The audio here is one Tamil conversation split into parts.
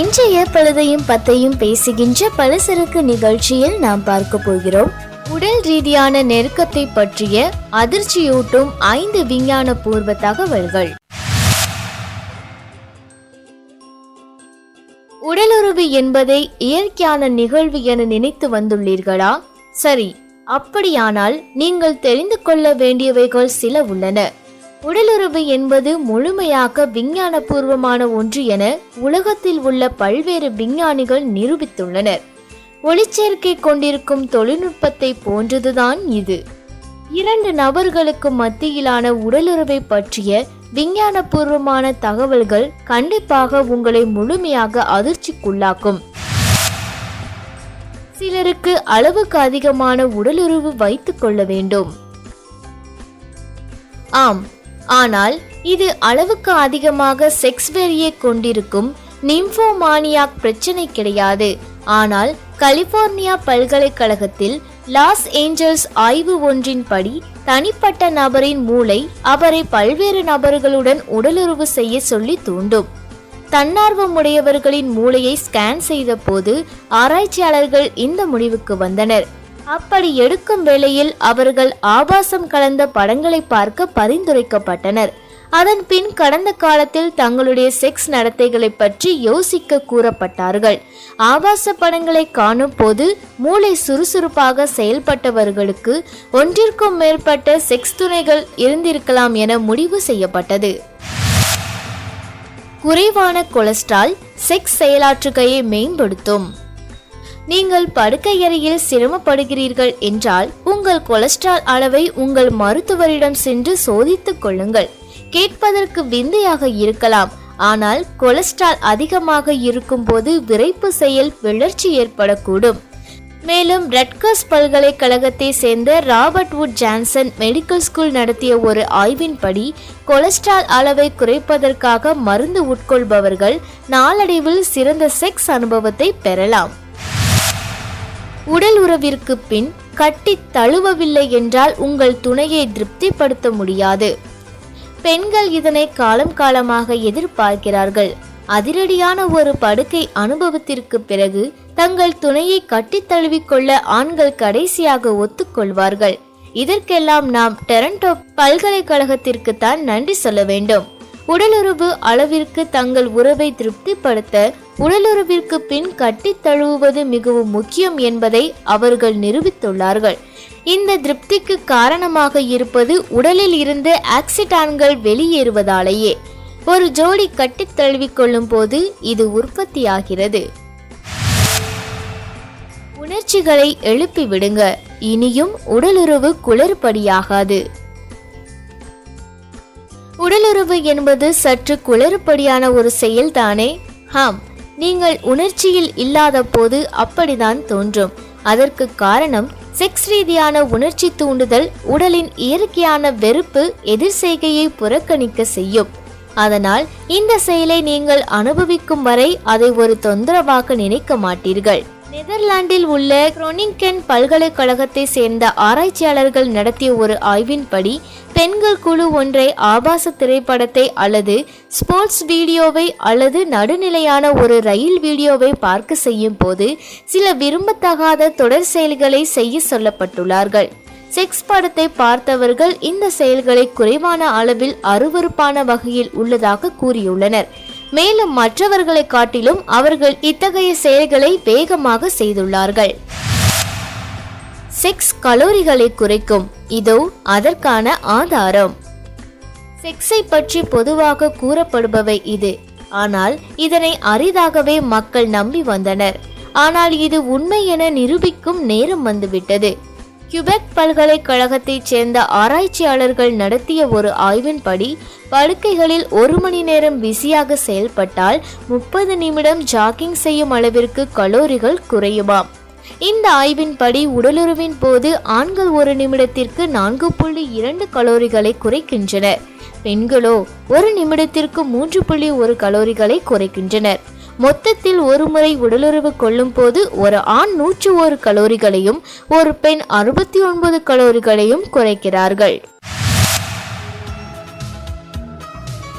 இன்றைய பழுதையும் பத்தையும் பேசுகின்ற பலசரக்கு நிகழ்ச்சியில் நாம் பார்க்க போகிறோம். உடல் ரீதியான நெருக்கத்தை பற்றிய அதிர்ச்சியூட்டும் ஐந்து விஞ்ஞான பூர்வ தகவல்கள். உடலுறவு என்பதை இயற்கையான நிகழ்வு என நினைத்து வந்துள்ளீர்களா? சரி அப்படியானால் நீங்கள் தெரிந்து கொள்ள வேண்டியவைகள் சில உள்ளன. உடலுறவு என்பது முழுமையாக விஞ்ஞானபூர்வமான ஒன்று என உலகத்தில் உள்ள பல்வேறு விஞ்ஞானிகள் நிரூபித்துள்ளனர். ஒளிச்சேர்க்கை கொண்டிருக்கும் தொழில்நுட்பத்தை போன்றதுதான் இது. இரண்டு நபர்களுக்கு மத்தியிலான உடலுறவை பற்றிய விஞ்ஞானபூர்வமான தகவல்கள் கண்டிப்பாக உங்களை முழுமையாக அதிர்ச்சிக்குள்ளாக்கும். சிலருக்கு அளவுக்கு அதிகமான உடலுறவு வைத்துக் கொள்ள வேண்டும். ஆம் ஆனால் இது அளவுக்கு அதிகமாக செக்ஸ் வெறியை கொண்டிருக்கும் நிம்ஃபோமானியாக் பிரச்சனை கிடையாது. ஆனால் கலிபோர்னியா பல்கலைக்கழகத்தில் லாஸ் ஏஞ்சல்ஸ் ஆய்வு ஒன்றின்படி தனிப்பட்ட நபரின் மூளை அவரை பல்வேறு நபர்களுடன் உடலுறவு செய்ய சொல்லி தூண்டும். தன்னார்வமுடையவர்களின் மூளையை ஸ்கேன் செய்தபோது ஆராய்ச்சியாளர்கள் இந்த முடிவுக்கு வந்தனர். அப்படி எடுக்கும் வேளையில் அவர்கள் ஆபாசம் கலந்த படங்களை பார்க்க பரிந்துரைக்கப்பட்டனர். அதன் பின் கடந்த காலத்தில் தங்களுடைய செக்ஸ் நடத்தைகளை பற்றி யோசிக்க கூறப்பட்டார்கள். ஆபாச படங்களை காணும் போது மூளை சுறுசுறுப்பாக செயல்பட்டவர்களுக்கு ஒன்றிற்கும் மேற்பட்ட செக்ஸ் துணைகள் இருந்திருக்கலாம் என முடிவு செய்யப்பட்டது. குறைவான கொலஸ்ட்ரால் செக்ஸ் செயலாற்றுகையை மேம்படுத்தும். நீங்கள் படுக்கையறையில் சிரமப்படுகிறீர்கள் என்றால் உங்கள் கொலஸ்ட்ரால் அளவை உங்கள் மருத்துவரிடம் சென்று சோதித்துக் கொள்ளுங்கள். கேட்பதற்கு விந்தையாக இருக்கலாம். ஆனால் கொலஸ்ட்ரால் அதிகமாக இருக்கும்போது விரைப்பு செயல் விளர்ச்சி ஏற்படக்கூடும். மேலும் ரெட்கர்ஸ் பல்கலைக்கழகத்தை சேர்ந்த Robert Wood Johnson medical school நடத்திய ஒரு ஆய்வின்படி கொலஸ்ட்ரால் அளவை குறைப்பதற்காக மருந்து உட்கொள்பவர்கள் நாளடைவில் சிறந்த செக்ஸ் அனுபவத்தை பெறலாம். உடல் உறவிற்கு பின் கட்டி தழுவவில்லை என்றால் உங்கள் துணையை திருப்திப்படுத்த முடியாது. பெண்கள் இதனை காலம் காலமாக எதிர்பார்க்கிறார்கள். அதிரடியான ஒரு படுக்கை அனுபவத்திற்கு பிறகு தங்கள் துணையை கட்டித் தழுவிக்கொள்ள ஆண்கள் கடைசியாக ஒத்துக்கொள்வார்கள். இதற்கெல்லாம் நாம் டெரண்டோ பல்கலைக்கழகத்திற்கு தான் நன்றி சொல்ல வேண்டும். உடலுறவு அளவிற்கு தங்கள் உறவை திருப்திப்படுத்த உடலுறவிற்கு பின் கட்டித் தழுவுவது மிகவும் முக்கியம் என்பதை அவர்கள் நிரூபித்துள்ளார்கள். இந்த திருப்திக்கு காரணமாக இருப்பது உடலில் இருந்து ஆக்சிடான்கள் வெளியேறுவதாலேயே. ஒரு ஜோடி கட்டித் தழுவிக்கொள்ளும் போது இது உற்பத்தியாகிறது. உணர்ச்சிகளை எழுப்பி விடுங்க இனியும் உடலுறவு குளறுபடியாகாது. உடலுறவு என்பது சற்று குளறுபடியான ஒரு செயல்தானே? ஆம் நீங்கள் உணர்ச்சியில் இல்லாத போது அப்படிதான் தோன்றும். அதற்கு காரணம் செக்ஸ் ரீதியான உணர்ச்சி தூண்டுதல் உடலின் இயற்கையான வெறுப்பு எதிர் செய்கையை புறக்கணிக்க செய்யும். அதனால் இந்த செயலை நீங்கள் அனுபவிக்கும் வரை அதை ஒரு தொந்தரவாக நினைக்க மாட்டீர்கள். நெதர்லாந்தில் உள்ள குரோனிங்கன் பல்கலைக்கழகத்தை சேர்ந்த ஆராய்ச்சியாளர்கள் நடத்திய ஒரு ஆய்வின்படி பெண்கள் குழு ஒன்றை ஆபாச திரைப்படத்தை அல்லது ஸ்போர்ட்ஸ் வீடியோவை அல்லது நடுநிலையான ஒரு ரயில் வீடியோவை பார்க்க செய்யும் போது சில விரும்பத்தகாத தொடர் செயல்களை செய்ய சொல்லப்பட்டுள்ளார்கள். செக்ஸ் படத்தை பார்த்தவர்கள் இந்த செயல்களை குறைவான அளவில் அருவருப்பான வகையில் உள்ளதாக கூறியுள்ளனர். மேலும் மற்றவர்களை காட்டிலும் அவர்கள் இத்தகைய செயல்களை வேகமாக செய்துள்ளார்கள். செக்ஸ் கலோரிகளை குறைக்கும். இதோ அதற்கான ஆதாரம். செக்ஸை பற்றி பொதுவாக கூறப்படுபவை இது. ஆனால் இதனை அரிதாகவே மக்கள் நம்பி வந்தனர். ஆனால் இது உண்மை என நிரூபிக்கும் நேரம் வந்துவிட்டது. கியூபெக் பல்கலைக்கழகத்தைச் சேர்ந்த ஆராய்ச்சியாளர்கள் நடத்திய ஒரு ஆய்வின்படி படுக்கைகளில் ஒரு மணி நேரம் பிஸியாக செயல்பட்டால் முப்பது நிமிடம் ஜாக்கிங் செய்யும் அளவிற்கு கலோரிகள் குறையுமாம் இந்த ஆய்வின்படி உடலுறவின் போது ஆண்கள் ஒரு நிமிடத்திற்கு நான்கு புள்ளி இரண்டு கலோரிகளை குறைக்கின்றனர். பெண்களோ ஒரு நிமிடத்திற்கு மூன்று புள்ளி ஒரு கலோரிகளை குறைக்கின்றனர். மொத்தத்தில் ஒரு முறை உடலுறவு கொள்ளும் போது ஒரு ஆண் நூற்று ஒரு கலோரிகளையும் ஒரு பெண் அறுபத்தி ஒன்பது கலோரிகளையும் குறைக்கிறார்கள்.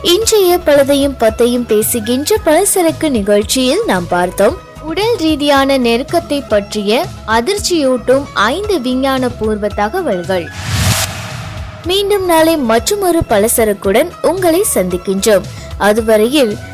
இன்றைய பழுதையும் பத்தையும் பேசுகின்ற பலசரக்கு நிகழ்ச்சியில் நாம் பார்த்தோம். உடல் ரீதியான நெருக்கத்தை பற்றிய அதிர்ச்சியூட்டும் ஐந்து விஞ்ஞான பூர்வ தகவல்கள். மீண்டும் நாளை மற்றொரு பலசரக்குடன் உங்களை சந்திக்கின்றோம். அதுவரையில்